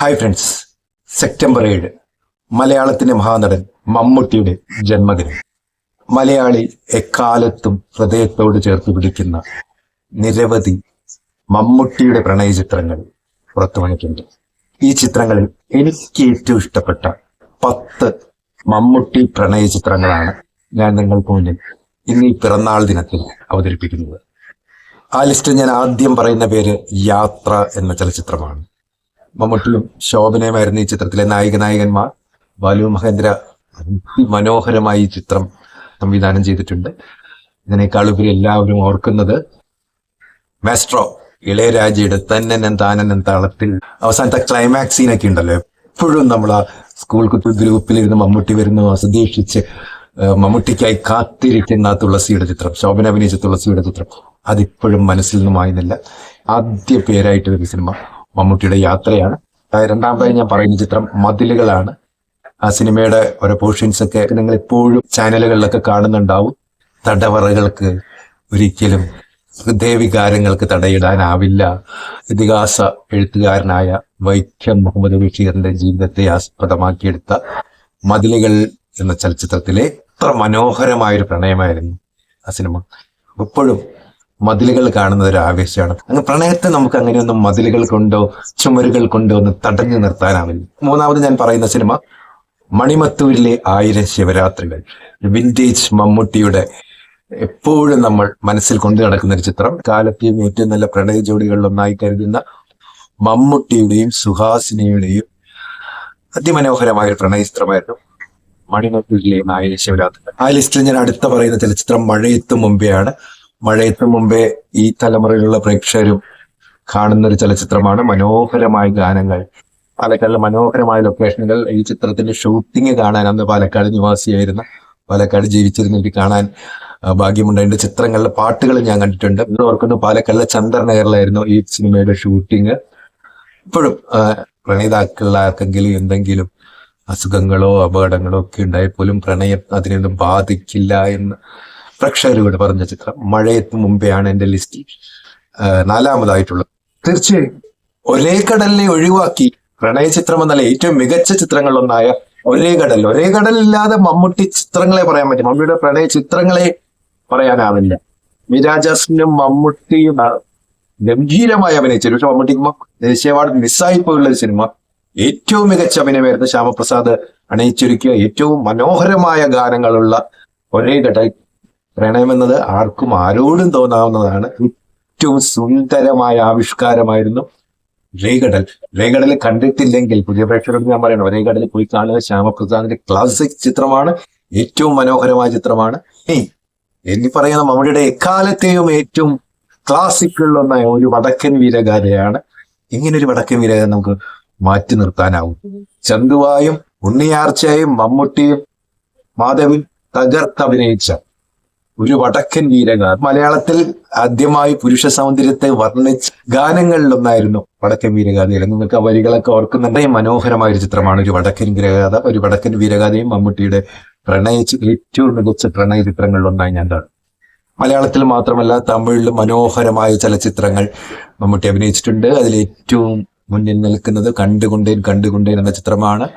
Hi friends September ഏഴ്. മലയാളത്തിന്റെ മഹാനടൻ മമ്മൂട്ടിയുടെ ജന്മദിനം. മലയാളി എക്കാലത്തും ഹൃദയത്തോട് ചേർത്ത് പിടിക്കുന്ന നിരവധി മമ്മൂട്ടിയുടെ പ്രണയ ചിത്രങ്ങൾ പുറത്തു വന്നിട്ടുണ്ട്. ഈ ചിത്രങ്ങളിൽ എനിക്ക് ഏറ്റവും ഇഷ്ടപ്പെട്ട പത്ത് മമ്മൂട്ടി പ്രണയ ചിത്രങ്ങളാണ് ഞാൻ നിങ്ങൾക്ക് മുന്നിൽ ഇന്ന് ഈ പിറന്നാൾ ദിനത്തിൽ അവതരിപ്പിക്കുന്നത്. ആ ലിസ്റ്റിൽ ഞാൻ ആദ്യം പറയുന്ന പേര് യാത്ര എന്ന ചലച്ചിത്രമാണ്. മമ്മൂട്ടിയും ശോഭനയുമായിരുന്നു ഈ ചിത്രത്തിലെ നായിക നായകന്മാർ. ബാലു മഹേന്ദ്ര മനോഹരമായി ഈ ചിത്രം സംവിധാനം ചെയ്തിട്ടുണ്ട്. ഇതിനേക്കാൾ ഉപരി എല്ലാവരും ഓർക്കുന്നത് മാസ്ട്രോ ഇളയരാജയുടെ തന്നനം താനനം താളത്തിൽ. അവസാനത്തെ ക്ലൈമാക്സ് സീനൊക്കെ ഉണ്ടല്ലോ. എപ്പോഴും നമ്മൾ ആ സ്കൂൾ കുട്ടി ഗ്രൂപ്പിലിരുന്ന് മമ്മൂട്ടി വരുന്നു സന്ദേശിച്ച് മമ്മൂട്ടിക്കായി കാത്തിരിക്കുന്ന തുളസിയുടെ ചിത്രം ശോഭന അഭിനയിച്ച തുളസിയുടെ ചിത്രം. അതിപ്പോഴും മനസ്സിൽ നിന്നും മായുന്നില്ല ആദ്യ പേരായിട്ട് ഒരു സിനിമ മമ്മൂട്ടിയുടെ യാത്രയാണ്. രണ്ടാമതായി ഞാൻ പറയുന്ന ചിത്രം മതിലുകളാണ്. ആ സിനിമയുടെ ഓരോ പോർഷൻസ് ഒക്കെ നിങ്ങൾ എപ്പോഴും ചാനലുകളിലൊക്കെ കാണുന്നുണ്ടാവും. തടവറകൾക്ക് ഒരിക്കലും ഹൃദയവികാരങ്ങൾക്ക് തടയിടാനാവില്ല. ഇതിഹാസ എഴുത്തുകാരനായ വൈക്കം മുഹമ്മദ് ബഷീറിന്റെ ജീവിതത്തെ ആസ്പദമാക്കിയെടുത്ത മതിലുകൾ എന്ന ചലച്ചിത്രത്തിലെ എത്ര മനോഹരമായൊരു പ്രണയമായിരുന്നു ആ സിനിമ. എപ്പോഴും മതിലുകൾ കാണുന്ന ഒരു ആവേശമാണ്. അങ്ങ് പ്രണയത്തെ നമുക്ക് അങ്ങനെയൊന്നും മതിലുകൾ കൊണ്ടോ ചുമരുകൾ കൊണ്ടോ ഒന്ന് തടഞ്ഞു നിർത്താനാവില്ല. മൂന്നാമത് ഞാൻ പറയുന്ന സിനിമ മണിമത്തൂരിലെ ആയിരം ശിവരാത്രികൾ. വിന്റേജ് മമ്മൂട്ടിയുടെ എപ്പോഴും നമ്മൾ മനസ്സിൽ കൊണ്ടു നടക്കുന്ന ഒരു ചിത്രം. കാലത്തെയും ഏറ്റവും നല്ല പ്രണയ ജോഡികളിലൊന്നായി കരുതുന്ന മമ്മൂട്ടിയുടെയും സുഹാസിനിയുടെയും അതിമനോഹരമായ പ്രണയ ചിത്രമായിരുന്നു മണിമത്തൂരിലെ ആയിരം ശിവരാത്രികൾ. ആ ലിസ്റ്റിൽ ഞാൻ അടുത്ത പറയുന്ന ചലച്ചിത്രം മഴയെത്തും മുമ്പെയാണ്. മഴയത്ത് മുമ്പേ ഈ തലമുറയിലുള്ള പ്രേക്ഷകരും കാണുന്ന ഒരു ചലച്ചിത്രമാണ് മനോഹരമായ ഗാനങ്ങൾ. പാലക്കാടിലെ മനോഹരമായ ലൊക്കേഷനുകൾ ഈ ചിത്രത്തിന്റെ ഷൂട്ടിംഗ് കാണാൻ അന്ന് പാലക്കാട് നിവാസിയായിരുന്ന പാലക്കാട് ജീവിച്ചിരുന്ന എനിക്ക് കാണാൻ ഭാഗ്യമുണ്ട്. അതിന്റെ ചിത്രങ്ങളിലെ പാട്ടുകൾ ഞാൻ കണ്ടിട്ടുണ്ട്. ഇന്ന് ഓർക്കുന്നു പാലക്കാടിലെ ചന്ദ്രനഗറിലായിരുന്നു ഈ സിനിമയുടെ ഷൂട്ടിങ് ഇപ്പോഴും പ്രണയിതാക്കളിൽ ആർക്കെങ്കിലും എന്തെങ്കിലും അസുഖങ്ങളോ അപകടങ്ങളോ ഒക്കെ ഉണ്ടായാൽ പോലും പ്രണയം അതിനൊന്നും ബാധിക്കില്ല എന്ന് പ്രേക്ഷകരോട് പറഞ്ഞ ചിത്രം. മഴയത്ത് ആണ് എന്റെ ലിസ്റ്റിൽ നാലാമതായിട്ടുള്ളത്. തീർച്ചയായും ഒരേ കടലിനെ ഒഴിവാക്കി പ്രണയ ചിത്രം എന്നല്ല ഏറ്റവും മികച്ച ചിത്രങ്ങളിലൊന്നായ ഒരേ കടൽ. ഒരേ കടലില്ലാതെ മമ്മൂട്ടി ചിത്രങ്ങളെ പറയാൻ പറ്റും മമ്മൂട്ടിയുടെ പ്രണയ ചിത്രങ്ങളെ പറയാനാവില്ല. മിരാജാസിനും മമ്മൂട്ടിയും ഗംഭീരമായി അഭിനയിച്ചു പക്ഷെ മമ്മൂട്ടിക്കുമ്പോൾ ദേശീയ അവാർഡ് മിസ്സായി പോയുള്ള ഒരു സിനിമ ഏറ്റവും മികച്ച അഭിനയമായിരുന്നു ശ്യാമപ്രസാദ് അണയിച്ചൊരുക്കിയ ഏറ്റവും മനോഹരമായ ഗാനങ്ങളുള്ള ഒരേ കടൽ. പ്രണയം എന്നത് ആർക്കും ആരോടും തോന്നാവുന്നതാണ്. ഏറ്റവും സുന്ദരമായ ആവിഷ്കാരമായിരുന്നു രേഖടൽ. രേഖടൽ കണ്ടിട്ടില്ലെങ്കിൽ പുതിയ പ്രേക്ഷകരോട് ഞാൻ പറയണം രേഗടൽ പോയി കാണുക ശ്യാമപ്രസാദിന്റെ ക്ലാസിക് ചിത്രമാണ് ഏറ്റവും മനോഹരമായ ചിത്രമാണ്. എന്നി പറയുന്ന മമ്മൂടിയുടെ എക്കാലത്തെയും ഏറ്റവും ക്ലാസിക്കുള്ള ഒന്നായ ഒരു വടക്കൻ വീരഗാഥയാണ്. ഇങ്ങനെ ഒരു വടക്കൻ വീരഗാഥ നമുക്ക് മാറ്റി നിർത്താനാവും. ചന്തുവായും ഉണ്ണിയാർച്ചയും മമ്മൂട്ടിയും മാധവി തകർത്തഭിനയിച്ച ഒരു വടക്കൻ വീരഗാഥ മലയാളത്തിൽ ആദ്യമായി പുരുഷ സൗന്ദര്യത്തെ വർണിച്ച ഗാനങ്ങളിലൊന്നായിരുന്നു വടക്കൻ വീരഗാഥയിൽ. നിങ്ങൾക്ക് ആ വരികളൊക്കെ ഓർക്കുന്നുണ്ട്. മനോഹരമായ ഒരു ചിത്രമാണ് ഒരു വടക്കൻ വീരഗാഥ. ഒരു വടക്കൻ വീരഗാഥയും മമ്മൂട്ടിയുടെ പ്രണയ ഏറ്റവും മികച്ച പ്രണയ ചിത്രങ്ങളിലൊന്നായി ഞാൻ കാണും. മലയാളത്തിൽ മാത്രമല്ല തമിഴിലും മനോഹരമായ ചലച്ചിത്രങ്ങൾ മമ്മൂട്ടി അഭിനയിച്ചിട്ടുണ്ട്. അതിൽ ഏറ്റവും മുന്നിൽ നിൽക്കുന്നത് കണ്ടുകൊണ്ടേൻ കണ്ടുകൊണ്ടേൻ എന്ന ചിത്രമാണ്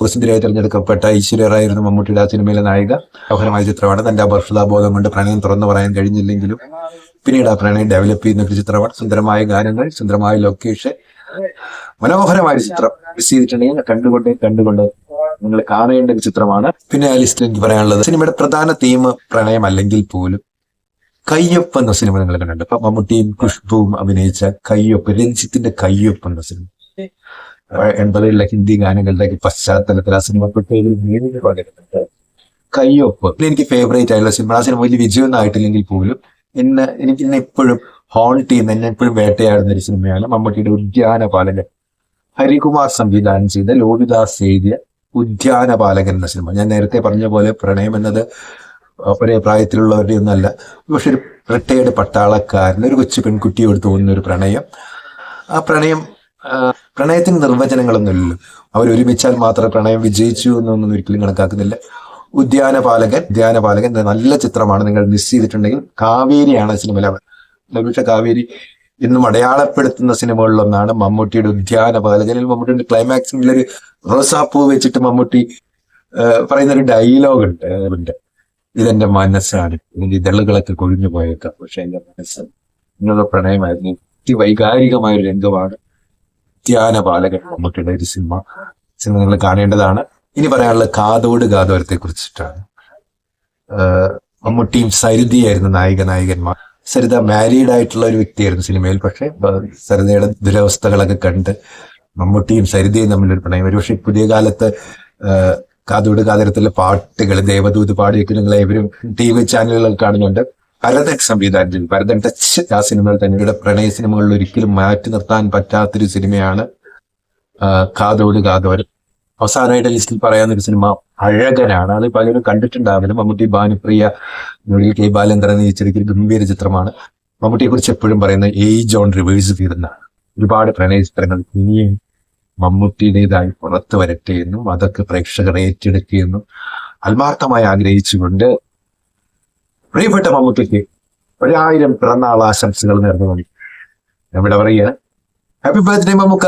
പ്രസിദ്ധരായി തിരഞ്ഞെടുക്കപ്പെട്ട ഐശ്വര്യറായിരുന്നു മമ്മൂട്ടിയുടെ ആ സിനിമയിലെ നായിക. മനോഹരമായ ചിത്രമാണ്. തന്റെ അപർഷതാബോധം കൊണ്ട് പ്രണയം തുറന്നു പറയാൻ കഴിഞ്ഞില്ലെങ്കിലും പിന്നീട് ആ പ്രണയം ഡെവലപ്പ് ചെയ്യുന്ന ഒരു ചിത്രമാണ്. സുന്ദരമായ ഗാനങ്ങൾ സുന്ദരമായ ലൊക്കേഷൻ മനോഹരമായ ചിത്രം മിസ് ചെയ്തിട്ടുണ്ടെങ്കിൽ കണ്ടുകൊണ്ട് കണ്ടുകൊണ്ട് നിങ്ങൾ കാണേണ്ട ഒരു ചിത്രമാണ്. പിന്നെ ആ ലിസ്റ്റിൽ എനിക്ക് പറയാനുള്ളത് സിനിമയുടെ പ്രധാന തീം പ്രണയം അല്ലെങ്കിൽ പോലും കയ്യൊപ്പ് എന്ന സിനിമ നിങ്ങൾ കണ്ടിട്ടുണ്ട്. അപ്പൊ മമ്മൂട്ടിയും ഖുഷ്ബുവും അഭിനയിച്ച കയ്യൊപ്പ് രഞ്ജിത്തിന്റെ കയ്യൊപ്പ് എന്ന സിനിമ. എൺപതുകളിലെ ഹിന്ദി ഗാനങ്ങളുടെ പശ്ചാത്തലത്തിൽ ആ സിനിമ പ്രത്യേക പകരുന്നുണ്ട് കയ്യൊപ്പ്. എനിക്ക് ഫേവറേറ്റ് ആയിട്ടുള്ള സിനിമ. ആ സിനിമ വലിയ വിജയമൊന്നും ആയിട്ടില്ലെങ്കിൽ പോലും എന്നെ എനിക്ക് എന്നെ എപ്പോഴും ഹോൾട്ട് ചെയ്യുന്ന എന്നെ എപ്പോഴും വേട്ടയാടുന്ന ഒരു സിനിമയാണ് മമ്മൂട്ടിയുടെ ഉദ്യാന ഉദ്യാനപാലകൻ. ഹരികുമാർ സംവിധാനം ചെയ്ത ലോഹിദാസ് എഴുതിയ ഉദ്യാന ഉദ്യാനപാലകൻ എന്ന സിനിമ. ഞാൻ നേരത്തെ പറഞ്ഞ പോലെ പ്രണയം എന്നത് ഒരേ പ്രായത്തിലുള്ളവരുടെ ഒന്നല്ല പക്ഷെ ഒരു റിട്ടയേർഡ് പട്ടാളക്കാരൻ ഒരു കൊച്ചു പെൺകുട്ടിയോട് തോന്നുന്ന ഒരു പ്രണയം. ആ പ്രണയം പ്രണയത്തിന് നിർവചനങ്ങളൊന്നുമില്ലല്ലോ. അവർ ഒരുമിച്ചാൽ മാത്രമേ പ്രണയം വിജയിച്ചു എന്നൊന്നും ഒരിക്കലും കണക്കാക്കുന്നില്ല. ഉദ്യാനപാലകൻ ഉദ്യാനപാലകൻ നല്ല ചിത്രമാണ് നിങ്ങൾ മിസ് ചെയ്തിട്ടുണ്ടെങ്കിൽ കാവേരിയാണ് സിനിമ ലഭിച്ച കാവേരി ഇന്നും അടയാളപ്പെടുത്തുന്ന സിനിമകളിലൊന്നാണ് മമ്മൂട്ടിയുടെ ഉദ്യാനപാലകൻ മമ്മൂട്ടിയുടെ ക്ലൈമാക്സിൽ ഒരു റോസാപ്പൂ വെച്ചിട്ട് മമ്മൂട്ടി പറയുന്ന ഒരു ഡയലോഗ് ഉണ്ട് ഉണ്ട് ഇതെന്റെ മനസ്സാണ്. ഇതിന്റെ ഇതളുകളൊക്കെ കൊഴിഞ്ഞു പോയേക്കാം. പക്ഷെ എന്റെ മനസ്സ് എന്നുള്ള പ്രണയമായിരുന്നു. അതിവൈകാരികമായ ഒരു രംഗമാണ്. ഉദ്യാന പാലകൻ മമ്മൂട്ടിയുടെ ഒരു സിനിമ സിനിമ നിങ്ങൾ കാണേണ്ടതാണ്. ഇനി പറയാനുള്ള കാതോട് കാതോരത്തെ കുറിച്ചിട്ടാണ്. മമ്മൂട്ടിയും സരിതയായിരുന്നു നായിക നായകന്മാർ. സരിത മാരീഡ് ആയിട്ടുള്ള ഒരു വ്യക്തിയായിരുന്നു സിനിമയിൽ പക്ഷെ സരിതയുടെ ദുരവസ്ഥകളൊക്കെ കണ്ട് മമ്മൂട്ടിയും സരിതയും തമ്മിലൊരു പ്രണയം. ഒരു പക്ഷേ പുതിയ കാലത്ത് കാതോട് കാതരത്തിലെ പാട്ടുകൾ ദേവദൂത് പാടിയൊക്കെ നിങ്ങൾ ഇവരും ടി വി ചാനലുകളിൽ കാണുന്നുണ്ട്. ഭരതൻ സംവിധാനം ചെയ്തു ഭരതൻ ടച്ച് ആ സിനിമകൾ തന്നെയുടെ പ്രണയ സിനിമകളിൽ ഒരിക്കലും മാറ്റി നിർത്താൻ പറ്റാത്തൊരു സിനിമയാണ് കാതോട് കാതോരം അവസാനമായിട്ട് ലിസ്റ്റിൽ പറയാവുന്ന ഒരു സിനിമ അഴകനാണ്. അത് പലരും കണ്ടിട്ടുണ്ടാവില്ല. മമ്മൂട്ടി ഭാനുപ്രിയ കെ. ബാലേന്ദ്രൻ നയിച്ചൊരു ഗംഭീര ചിത്രമാണ്. മമ്മൂട്ടിയെ കുറിച്ച് എപ്പോഴും പറയുന്ന ഏജ് ഓൺ റിവേഴ്സ് തീരുന്നതാണ് ഒരുപാട് പ്രണയ ചിത്രങ്ങൾ ഇനിയും മമ്മൂട്ടിയുടേതായി പുറത്തു വരട്ടെ എന്നും അതൊക്കെ പ്രേക്ഷകർ ഏറ്റെടുക്കുകയെന്നും ആത്മാർത്ഥമായി ആഗ്രഹിച്ചുകൊണ്ട് പ്രിയപ്പെട്ട മമ്മൂട്ടിക്ക് ഒരായിരം പിറന്നാൾ ആശംസകൾ നേർന്നു ഞാൻ ഇവിടെ പറയുക. Happy birthday Mammukka.